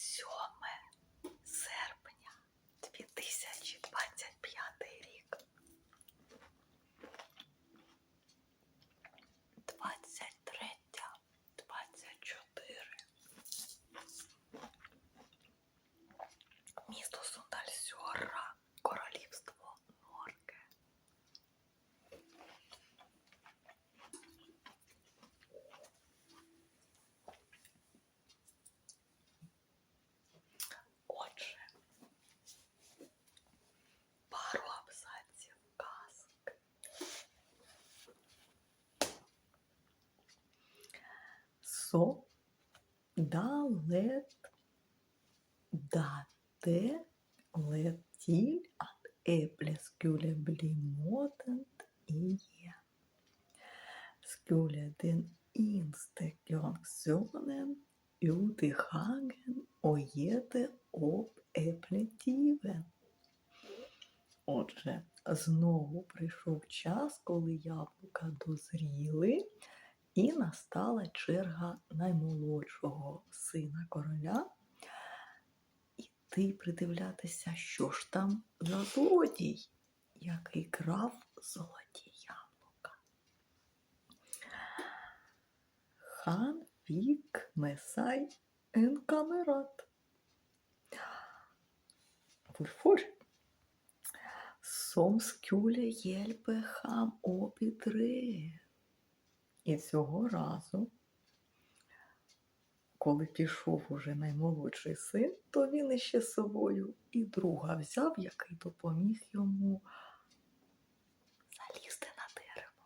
7 серпня 2025 рік. 23, 24. Місто Så далет att äpplet skulle bli moget igen. Skulle den yngste grönsonen ut i hagen och äta upp äppeltiven. Отже, знову прийшов час, коли яблука дозріли, і настала черга наймолодшого сина короля іти придивлятися, що ж там за злодій, який крав золоті яблука. Хан Вік Месай Енкамерат. Hjelpe ham opp i tre. І цього разу, коли пішов уже наймолодший син, то він іще з собою і друга взяв, який допоміг йому залізти на дерево.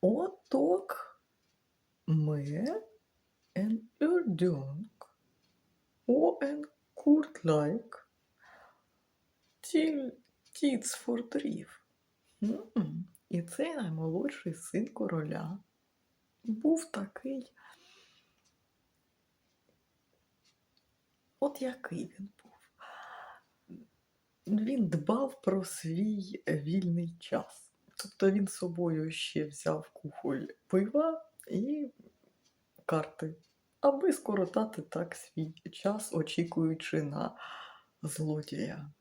Отак ми en ördung och en kortlek till tidsfordriv. М, І цей наймолодший син короля був такий. От який він був. Він дбав про свій вільний час. Тобто він з собою ще взяв кухоль пива і карти, аби скоротати так свій час, очікуючи на злодія.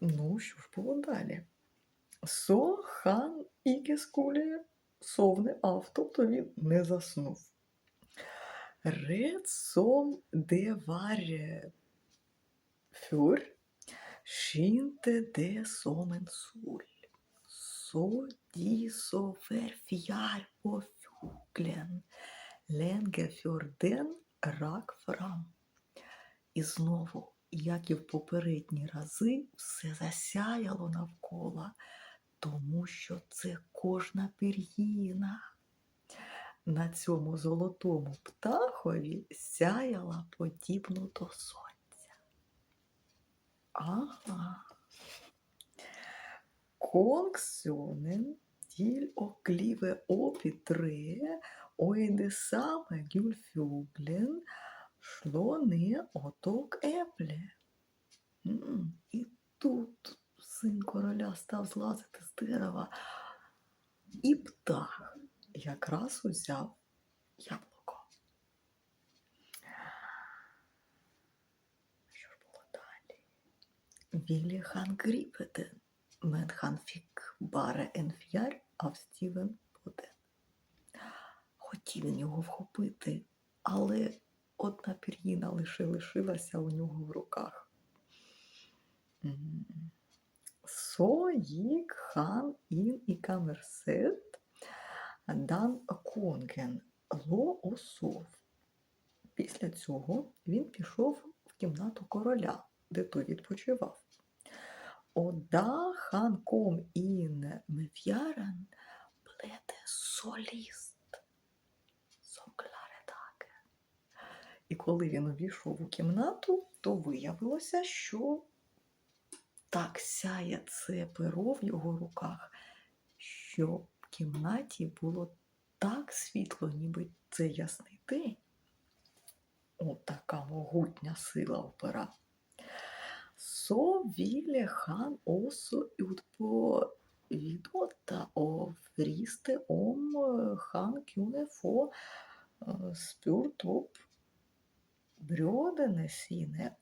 Ну, що ж було далі? Han ikke skulle sovne av, тобто він не заснув. Var eh, før, skinte det som en sol. Så de sover fjær på fuglen lenge før den rak fram. І знову, як і в попередні рази, все засяяло навколо, тому що це кожна пір'їна. На цьому золотому птахові сяяла подібно до сонця. Ага. Treet, og i det samme gullfuglen slå ned og tok епле. І тут син короля став злазити з дерева, і птах якраз узяв яблуко. Що ж було далі? Віллі хан Гріпетен, men han fick bara en fjär av Стівен Поден. Хотів його вхопити, але одна пір'їна лише лишилася у нього в руках. М. Gick han in i kammerset Дан Конген Ло осов. Після цього він пішов в кімнату короля, де той відпочивав. Ода хан ком ін меф'ярен плете соліст. І коли він увійшов у кімнату, то виявилося, що так сяє це перо в його руках, що в кімнаті було так світло, ніби це ясний день. От така могутня сила у пера. Så ville han også ut på vidåta og friste om han kunne få spurt upp bröderna sine.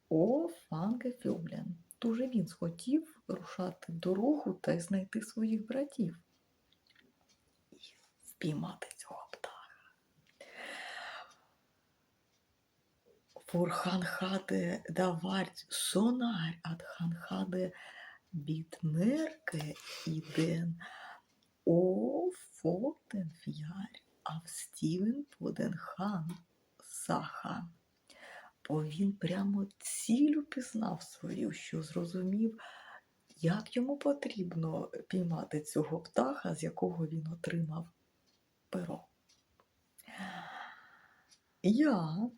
Дуже він схотів рушати дорогу та знайти своїх братів. І впіймати цього птаха. For han hade da vært så nær at han hadde bitt merke Бо він прямо цілю пізнав свою, що зрозумів, як йому потрібно піймати цього птаха, з якого він отримав перо. Я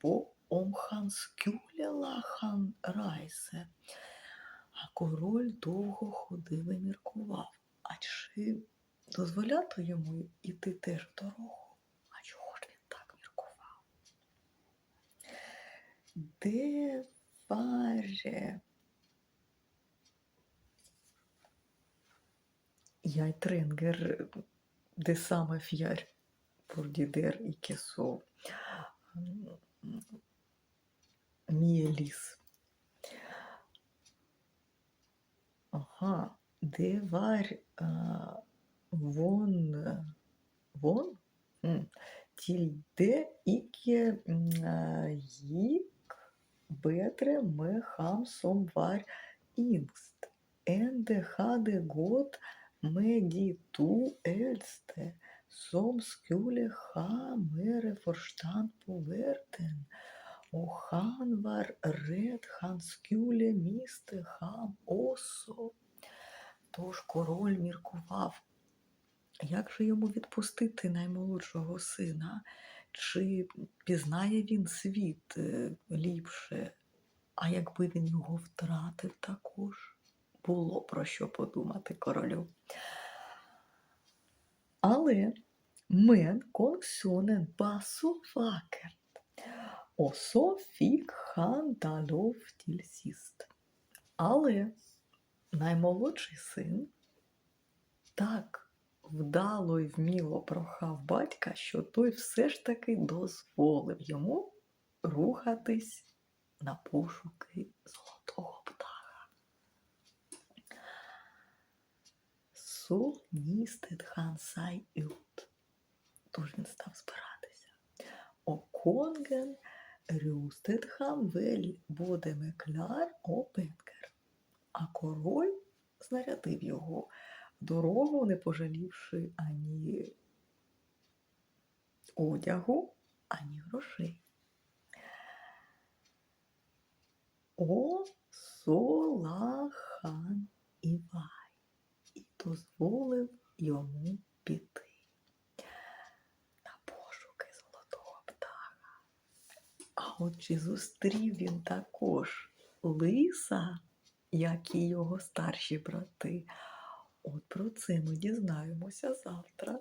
på om han skulle la han reise. А король довго ходив і міркував, а чи дозволяти йому йти теж в дорогу? А чого ж він так міркував? Де важе? Det samme fjær fordi det er ikke så mm, mye lys. Aha, det uh, mm, mm, eh, gikk bedre med ham som var yngst enn det hadde gått med de to eldste som skulle ha mer forstand på verden. Og han var redd han skulle miste ham også. Тож король міркував, як же йому відпустити наймолодшого сина? Чи пізнає він світ е, ліпше? А якби він його втратив також, було про що подумати королю. Але fikk han da lov til sist. Але наймолодший син так вдало й вміло прохав батька, що той все ж таки дозволив йому рухатись на пошуки золотого птаха. Nistet han seg. Тож він став збиратися. Både med klær og пенкер. А король знарядив його дорогу, не пожалівши ані одягу, ані грошей. О Солахан Івай і дозволив йому піти на пошуки золотого птаха. А от чи зустрів він також лиса, як і його старші брати? От про це ми дізнаємося завтра.